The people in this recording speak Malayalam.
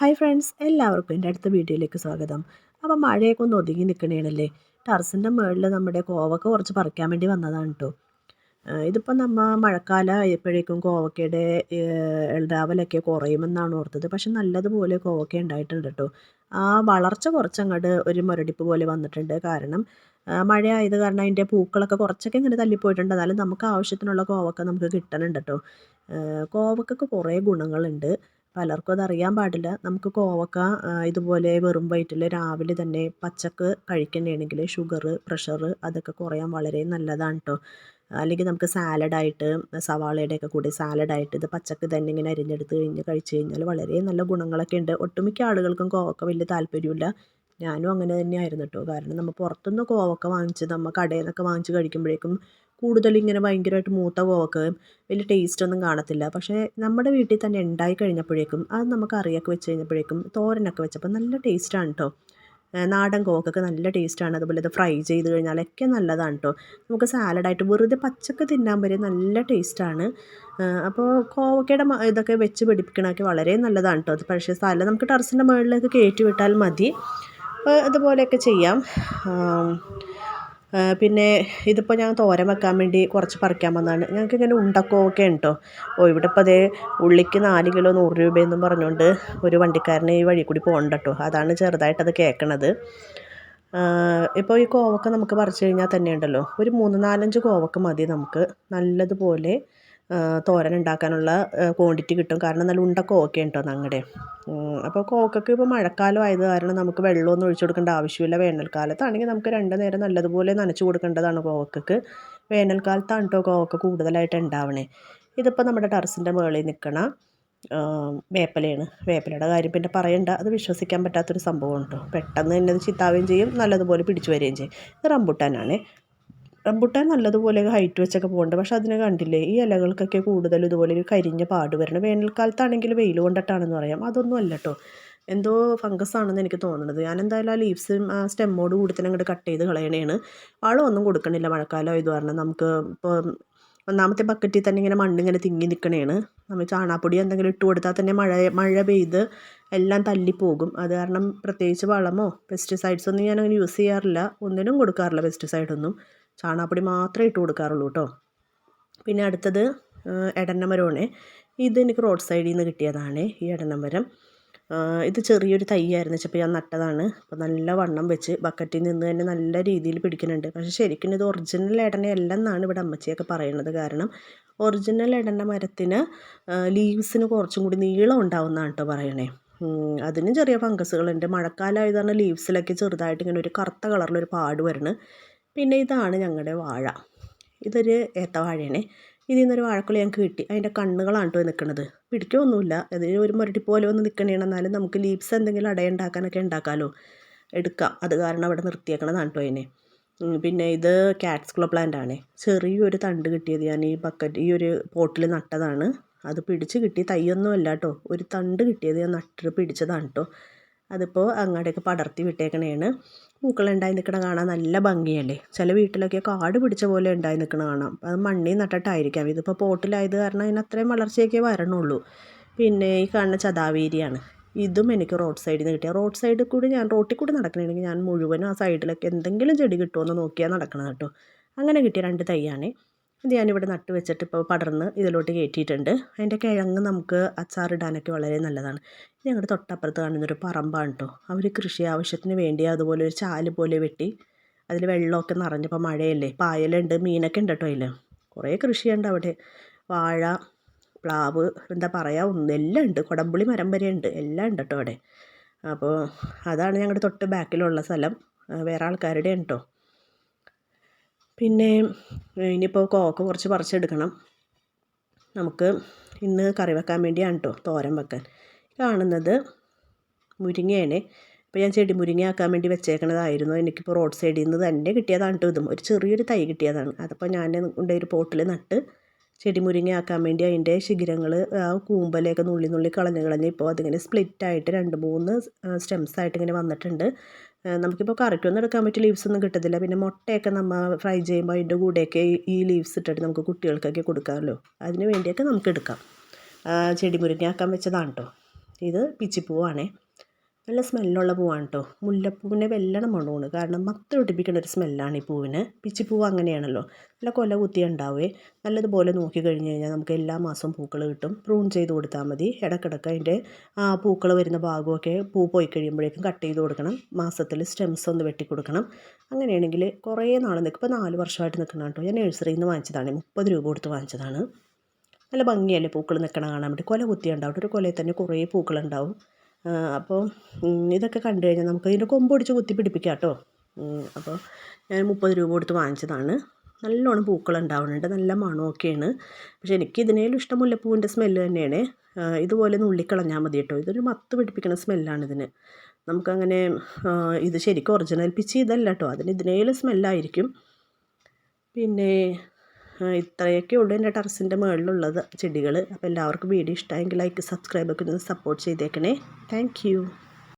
ഹായ് ഫ്രണ്ട്സ് എല്ലാവർക്കും എന്റെ അടുത്ത വീഡിയോയിലേക്ക് സ്വാഗതം. അപ്പോൾ മഴയൊക്കെ ഒന്ന് ഒതുങ്ങി നിൽക്കണേണല്ലേ? ടെറസിന്റെ മുകളിൽ നമ്മുടെ കോവക്ക കുറച്ച് പറിക്കാൻ വേണ്ടി വന്നതാണ് കേട്ടോ ഇതിപ്പോൾ നമ്മൾ മഴക്കാലം ആയപ്പോഴേക്കും കോവക്കയുടെ ഇളരാവലൊക്കെ കുറയുമെന്നാണ് ഓർത്തത്. പക്ഷെ നല്ലതുപോലെ കോവക്ക ഉണ്ടായിട്ടുണ്ട് കേട്ടോ ആ വളർച്ച കുറച്ചങ്ങോട്ട് ഒരു മുരടിപ്പ് പോലെ വന്നിട്ടുണ്ട്. കാരണം മഴയായത് കാരണം അതിന്റെ പൂക്കളൊക്കെ കുറച്ചൊക്കെ ഇങ്ങനെ തല്ലിപ്പോയിട്ടുണ്ട്. എന്നാലും നമുക്ക് ആവശ്യത്തിനുള്ള കോവക്ക നമുക്ക് കിട്ടണുണ്ട് കേട്ടോ കോവക്കൊക്കെ കുറേ ഗുണങ്ങളുണ്ട്. പലർക്കും അതറിയാൻ പാടില്ല. നമുക്ക് കോവക്ക ഇതുപോലെ വെറും വയറ്റിൽ രാവിലെ തന്നെ പച്ചക്ക് കഴിക്കണമെങ്കിൽ ഷുഗർ പ്രഷർ അതൊക്കെ കുറയാൻ വളരെ നല്ലതാണ് കേട്ടോ അല്ലെങ്കിൽ നമുക്ക് സാലഡായിട്ട് സവാളയുടെയൊക്കെ കൂടി സാലഡായിട്ട് ഇത് പച്ചക്ക് തന്നെ ഇങ്ങനെ അരിഞ്ഞെടുത്ത് കഴിഞ്ഞ് കഴിച്ച് കഴിഞ്ഞാൽ വളരെ നല്ല ഗുണങ്ങളൊക്കെ ഉണ്ട്. ഒട്ടുമിക്ക ആളുകൾക്കും കോവക്ക വലിയ താല്പര്യമില്ല ഞാനും അങ്ങനെ തന്നെയായിരുന്നു കേട്ടോ കാരണം നമ്മൾ പുറത്തുനിന്ന് കോവക്ക വാങ്ങിച്ച് നമ്മൾ കടയിൽ നിന്നൊക്കെ വാങ്ങിച്ച് കഴിക്കുമ്പോഴേക്കും കൂടുതൽ ഇങ്ങനെ ഭയങ്കരമായിട്ട് മൂത്ത കോവക്ക വലിയ ടേസ്റ്റ് ഒന്നും കാണത്തില്ല. പക്ഷേ നമ്മുടെ വീട്ടിൽ തന്നെ ഉണ്ടായി കഴിഞ്ഞപ്പോഴേക്കും അത് നമുക്ക് അറിയൊക്കെ വെച്ച് കഴിഞ്ഞപ്പോഴേക്കും തോരനൊക്കെ വെച്ചപ്പോൾ നല്ല ടേസ്റ്റാണ് കേട്ടോ നാടൻ കോക്കൊക്കെ നല്ല ടേസ്റ്റാണ് അതുപോലെ ഇത് ഫ്രൈ ചെയ്ത് കഴിഞ്ഞാലൊക്കെ നല്ലതാണ് കേട്ടോ നമുക്ക് സാലഡായിട്ട് വെറുതെ പച്ചക്ക തിന്നാൻ വരെ നല്ല ടേസ്റ്റാണ് അപ്പോൾ കോവക്കയുടെ ഇതൊക്കെ വെച്ച് പിടിപ്പിക്കണമൊക്കെ വളരെ നല്ലതാണ് കേട്ടോ അത് പക്ഷേ സ്ഥലം നമുക്ക് ടെറസിന്റെ മുകളിലേക്ക് കയറ്റി വിട്ടാൽ മതി. അപ്പോൾ അതുപോലെയൊക്കെ ചെയ്യാം. പിന്നെ ഇതിപ്പോൾ ഞാൻ തോരൻ വെക്കാൻ വേണ്ടി കുറച്ച് പറിക്കാൻ വന്നതാണ് ഞങ്ങൾക്ക് ഇങ്ങനെ ഉണ്ടക്കോ ഒക്കെ കേട്ടോ ഓ ഇവിടെ ഇപ്പോൾ അതേ ഉള്ളിക്ക് നാല് കിലോ നൂറ് രൂപയെന്നും പറഞ്ഞുകൊണ്ട് ഒരു വണ്ടിക്കാരൻ ഈ വഴി കൂടി പോകണ്ട കേട്ടോ അതാണ് അത് കേൾക്കണത് ഇപ്പോൾ ഈ കോവക്ക നമുക്ക് പറിച്ചു കഴിഞ്ഞാൽ തന്നെ ഉണ്ടല്ലോ. ഒരു മൂന്ന് നാലഞ്ച് കോവക്ക മതി നമുക്ക്. നല്ലതുപോലെ തോരൻ ഉണ്ടാക്കാനുള്ള ക്വാണ്ടിറ്റി കിട്ടും. കാരണം നല്ല ഉണ്ട കോവക്കയാണ് കേട്ടോ ഞങ്ങളുടെ അപ്പോൾ കോക്കയ്ക്ക് ഇപ്പോൾ മഴക്കാലം ആയത് കാരണം നമുക്ക് വെള്ളമൊന്നും ഒഴിച്ചു കൊടുക്കേണ്ട ആവശ്യമില്ല. വേനൽക്കാലത്താണെങ്കിൽ നമുക്ക് രണ്ട് നേരം നല്ലതുപോലെ നനച്ചു കൊടുക്കേണ്ടതാണ് കോക്കയ്ക്ക് വേനൽക്കാലത്താണ് കേട്ടോ കോവക്ക കൂടുതലായിട്ട് ഉണ്ടാവണേ. ഇതിപ്പോൾ നമ്മുടെ ടെറസിന്റെ മുകളിൽ നിൽക്കണ വേപ്പലയാണ്. വേപ്പലയുടെ കാര്യം പിന്നെ പറയണ്ട. അത് വിശ്വസിക്കാൻ പറ്റാത്തൊരു സംഭവമാണ് കേട്ടോ പെട്ടെന്ന് തന്നെ അത് ചിത്താവുകയും ചെയ്യും. നല്ലതുപോലെ പിടിച്ചു വരികയും ചെയ്യും. ഇത് റംബുട്ടാനാണ്. റംബുട്ടാൻ നല്ലതുപോലെ ഹൈറ്റ് വെച്ചൊക്കെ പോകുന്നുണ്ട് പക്ഷെ അതിനെ കണ്ടില്ലേ? ഈ ഇലകൾക്കൊക്കെ കൂടുതൽ ഇതുപോലെ ഒരു കരിഞ്ഞ പാട് വരണം. വേനൽക്കാലത്താണെങ്കിൽ വെയിൽ കൊണ്ടിട്ടാണെന്ന് പറയാം. അതൊന്നും അല്ല കേട്ടോ എന്തോ ഫംഗസ് ആണെന്ന് എനിക്ക് തോന്നുന്നത് ഞാൻ എന്തായാലും ആ ലീവ്സും ആ സ്റ്റെമ്മോട് കൂടി തന്നെ അങ്ങോട്ട് കട്ട് ചെയ്ത് കളയണേണ്. വളമൊന്നും കൊടുക്കണില്ല മഴക്കാലം ഇത് കാരണം. നമുക്ക് ഇപ്പോൾ ഒന്നാമത്തെ ബക്കറ്റിൽ തന്നെ ഇങ്ങനെ മണ്ണ് ഇങ്ങനെ തിങ്ങി നിൽക്കണേണ് നമ്മൾ ചാണാപ്പൊടി എന്തെങ്കിലും ഇട്ട് കൊടുത്താൽ തന്നെ മഴ മഴ പെയ്ത് എല്ലാം തല്ലിപ്പോകും അത് കാരണം പ്രത്യേകിച്ച് വളമോ പെസ്റ്റിസൈഡ്സ് ഒന്നും ഞാൻ അങ്ങനെ യൂസ് ചെയ്യാറില്ല. ഒന്നിനും കൊടുക്കാറില്ല പെസ്റ്റിസൈഡൊന്നും ചാണകപ്പൊടി മാത്രമേ ഇട്ട് കൊടുക്കാറുള്ളൂ കേട്ടോ. പിന്നെ അടുത്തത് എടന്നമരമാണ് ഇത് എനിക്ക് റോഡ് സൈഡിൽ നിന്ന് കിട്ടിയതാണ് ഈ എടന്നമരം. ഇത് ചെറിയൊരു തൈയായിരുന്നു. വെച്ചപ്പോൾ ഞാൻ നട്ടതാണ്. അപ്പോൾ നല്ല വണ്ണം വെച്ച് ബക്കറ്റിൽ നിന്ന് തന്നെ നല്ല രീതിയിൽ പിടിക്കുന്നുണ്ട്. പക്ഷേ ശരിക്കും ഇത് ഒറിജിനൽ എടനയല്ല എന്നാണ് ഇവിടെ അമ്മച്ചിയൊക്കെ പറയുന്നത് കാരണം ഒറിജിനൽ എടന മരത്തിന് ലീവ്സിന് കുറച്ചും കൂടി നീളം ഉണ്ടാവുന്നതാണ് കേട്ടോ പറയണേ. അതിനും ചെറിയ ഫംഗസുകളുണ്ട്. മഴക്കാലമായത് കാരണം ലീവ്സിലൊക്കെ ചെറുതായിട്ട് ഇങ്ങനെ ഒരു കറുത്ത കളറിലൊരു പാട് വരുന്നു പിന്നെ ഇതാണ് ഞങ്ങളുടെ വാഴ. ഇതൊരു ഏത്തവാഴയാണ് ഇതിൽ നിന്നൊരു വാഴക്കുല ഞങ്ങൾക്ക് കിട്ടി. അതിന്റെ കണ്ണുകളാണ് കേട്ടോ നിൽക്കുന്നത് പിടിക്കൊന്നുമില്ല. അത് ഒരു മുരടി പോലെ ഒന്ന് നിൽക്കണേണ് എന്നാലും നമുക്ക് ലീപ്സ് എന്തെങ്കിലും അടയുണ്ടാക്കാനൊക്കെ ഉണ്ടാക്കാമല്ലോ എടുക്കാം. അത് കാരണം അവിടെ നിർത്തിയേക്കണതാണ് കേട്ടോ അതിനെ. പിന്നെ ഇത് കാറ്റ്സ് ക്ലോ പ്ലാന്റ് ആണ്. ചെറിയൊരു തണ്ട് കിട്ടിയത് ഞാൻ ഈ ബക്കറ്റ് ഈ ഒരു പോട്ടിൽ നട്ടതാണ്. അത് പിടിച്ച് കിട്ടി. തൈയൊന്നും അല്ല കേട്ടോ ഒരു തണ്ട് കിട്ടിയത് ഞാൻ നട്ടിട്ട് പിടിച്ചതാണ് കേട്ടോ അതിപ്പോൾ അങ്ങോട്ടേക്ക് പടർത്തി വിട്ടേക്കണേണ്. പൂക്കളുണ്ടായി നിൽക്കണ കാണാൻ നല്ല ഭംഗിയല്ലേ? ചില വീട്ടിലൊക്കെ കാട് പിടിച്ച പോലെ ഉണ്ടായി നിൽക്കണ കാണാം. അത് മണ്ണിൽ നട്ടിട്ടായിരിക്കാം. ഇതിപ്പോൾ പോട്ടിലായത് കാരണം അതിന് അത്രയും വളർച്ചയൊക്കെ വരണുള്ളൂ. പിന്നെ ഈ കാണുന്ന ചതാവേരിയാണ്. ഇതും എനിക്ക് റോഡ് സൈഡിൽ നിന്ന് കിട്ടിയ. റോഡ് സൈഡിൽ കൂടി ഞാൻ റോട്ടിൽ കൂടി നടക്കണമെങ്കിൽ ഞാൻ മുഴുവനും ആ സൈഡിലൊക്കെ എന്തെങ്കിലും ചെടി കിട്ടുമോ എന്ന് നോക്കിയാൽ നടക്കണം കേട്ടോ. അങ്ങനെ കിട്ടിയ രണ്ട് തൈയാണ്. ഇത് ഞാനിവിടെ നട്ട് വെച്ചിട്ട് ഇപ്പോൾ പടർന്ന് ഇതിലോട്ട് കയറ്റിയിട്ടുണ്ട്. അതിന്റെ കിഴങ്ങ് നമുക്ക് അച്ചാറിടാനൊക്കെ വളരെ നല്ലതാണ്. ഞങ്ങളുടെ തൊട്ടപ്പുറത്ത് കാണുന്നൊരു പറമ്പാണ് കേട്ടോ അവർ കൃഷി ആവശ്യത്തിന് വേണ്ടി അതുപോലെ ഒരു ചാൽ പോലെ വെട്ടി അതിൽ വെള്ളമൊക്കെ നിറഞ്ഞപ്പോൾ മഴയല്ലേ? പായലുണ്ട് മീനൊക്കെ ഉണ്ട് കേട്ടോ അതിൽ. കുറേ കൃഷിയുണ്ട് അവിടെ. വാഴ പ്ലാവ് എന്താ പറയുക ഒന്നും എല്ലാം ഉണ്ട്. കുടമ്പുളി മരം വരെ ഉണ്ട്. എല്ലാം ഉണ്ട് കേട്ടോ അവിടെ. അപ്പോൾ അതാണ് ഞങ്ങളുടെ തൊട്ട് ബാക്കിലുള്ള സ്ഥലം. വേറെ ആൾക്കാരുടെ കേട്ടോ പിന്നെ ഇനിയിപ്പോൾ കോവക്ക കുറച്ച് പറിച്ചെടുക്കണം. നമുക്ക് ഇന്ന് കറി വെക്കാൻ വേണ്ടിയാണ് കേട്ടോ തോരൻ വെക്കാൻ. കാണുന്നത് മുരിങ്ങയാണ്. ഇപ്പോൾ ഞാൻ ചെടി മുരിങ്ങ ആക്കാൻ വേണ്ടി വെച്ചേക്കണതായിരുന്നു. എനിക്കിപ്പോൾ റോഡ് സൈഡിൽ നിന്ന് തന്നെ കിട്ടിയതാണ് കേട്ടോ ഇതും. ഒരു ചെറിയൊരു തൈ കിട്ടിയതാണ്. അതപ്പോൾ ഞാൻ ഉണ്ട ഒരു പോട്ടിൽ നട്ട് ചെടി മുരിങ്ങ ആക്കാൻ വേണ്ടി അതിന്റെ ശിഖിരങ്ങൾ ആ കൂമ്പലൊക്കെ നുള്ളി നുള്ളി കളഞ്ഞ് കളഞ്ഞ് ഇപ്പോൾ അതിങ്ങനെ സ്പ്ലിറ്റായിട്ട് രണ്ട് മൂന്ന് സ്റ്റെംസ് ആയിട്ട് ഇങ്ങനെ വന്നിട്ടുണ്ട്. നമുക്കിപ്പോൾ കറിക്കൊന്നും എടുക്കാൻ പറ്റിയ ലീവ്സ് ഒന്നും കിട്ടത്തില്ല. പിന്നെ മുട്ടയൊക്കെ നമ്മൾ ഫ്രൈ ചെയ്യുമ്പോൾ അതിന്റെ കൂടെയൊക്കെ ഈ ലീവ്സ് ഇട്ടിട്ട് നമുക്ക് കുട്ടികൾക്കൊക്കെ കൊടുക്കാമല്ലോ. അതിന് വേണ്ടിയൊക്കെ നമുക്ക് എടുക്കാം. ചെടി മുരിങ്ങയാക്കാൻ വെച്ചതാണ് കേട്ടോ ഇത് പിച്ചിപ്പൂവാണേ. നല്ല സ്മെല്ലുള്ള പൂവാണ് കേട്ടോ മുല്ലപ്പൂവിനെ വെല്ലണം മണമാണ്. കാരണം മത്ത് പിടിപ്പിക്കുന്ന ഒരു സ്മെല്ലാണ് ഈ പൂവിന്. പിച്ചിപ്പൂവ് അങ്ങനെയാണല്ലോ. നല്ല കൊല കുത്തി ഉണ്ടാവേ. നല്ലതുപോലെ നോക്കി കഴിഞ്ഞ് കഴിഞ്ഞാൽ നമുക്ക് എല്ലാ മാസവും പൂക്കൾ കിട്ടും. പ്രൂൺ ചെയ്ത് കൊടുത്താൽ മതി. ഇടക്കിടക്ക് അതിന്റെ ആ പൂക്കൾ വരുന്ന ഭാഗമൊക്കെ പൂ പോയി കഴിയുമ്പോഴേക്കും കട്ട് ചെയ്ത് കൊടുക്കണം. മാസത്തിൽ സ്റ്റെംസ് ഒന്ന് വെട്ടി കൊടുക്കണം. അങ്ങനെയാണെങ്കിൽ കുറേ നാൾ നിൽക്കും. ഇപ്പോൾ നാല് വർഷമായിട്ട് നിൽക്കണം കേട്ടോ ഞാൻ നഴ്സറിയിൽ നിന്ന് വാങ്ങിച്ചതാണ്. മുപ്പത് രൂപ കൊടുത്ത് വാങ്ങിച്ചതാണ്. നല്ല ഭംഗിയല്ലേ പൂക്കൾ നിൽക്കണ കാണാൻ വേണ്ടി. കൊല കുത്തി ഉണ്ടാവും. ഒരു കൊലയിൽ തന്നെ കുറേ പൂക്കളുണ്ടാവും അപ്പോൾ ഇതൊക്കെ കണ്ടു കഴിഞ്ഞാൽ നമുക്ക് ഇതിന്റെ കൊമ്പ് പിടിച്ച് കുത്തി പിടിപ്പിക്കാം കേട്ടോ. അപ്പോൾ ഞാൻ മുപ്പത് രൂപ കൊടുത്ത് വാങ്ങിച്ചതാണ്. നല്ലോണം പൂക്കൾ ഉണ്ടാവുന്നുണ്ട്. നല്ല മണമൊക്കെയാണ്. പക്ഷെ എനിക്ക് ഇതിനേലും ഇഷ്ടം മുല്ലപ്പൂവിന്റെ സ്മെല്ല് തന്നെയാണ്. ഇതുപോലെ നുള്ളിക്കളഞ്ഞാൽ മതി കേട്ടോ. ഇതൊരു മത്ത് പിടിപ്പിക്കുന്ന സ്മെല്ലാണ് ഇതിന്. നമുക്കങ്ങനെ ഇത് ശരിക്കും ഒറിജിനൽ പിച്ച് ഇതല്ല കേട്ടോ. അതിന് ഇതിനേലും സ്മെല്ലായിരിക്കും പിന്നെ ഇത്രയൊക്കെ ഉള്ളൂ എന്റെ ടെറസിന്റെ മുകളിലുള്ളത് ചെടികൾ അപ്പോൾ എല്ലാവർക്കും വീഡിയോ ഇഷ്ടമായെങ്കിൽ ലൈക്ക് സബ്സ്ക്രൈബ് ഒക്കെ ഒന്ന് സപ്പോർട്ട് ചെയ്തേക്കണേ. താങ്ക്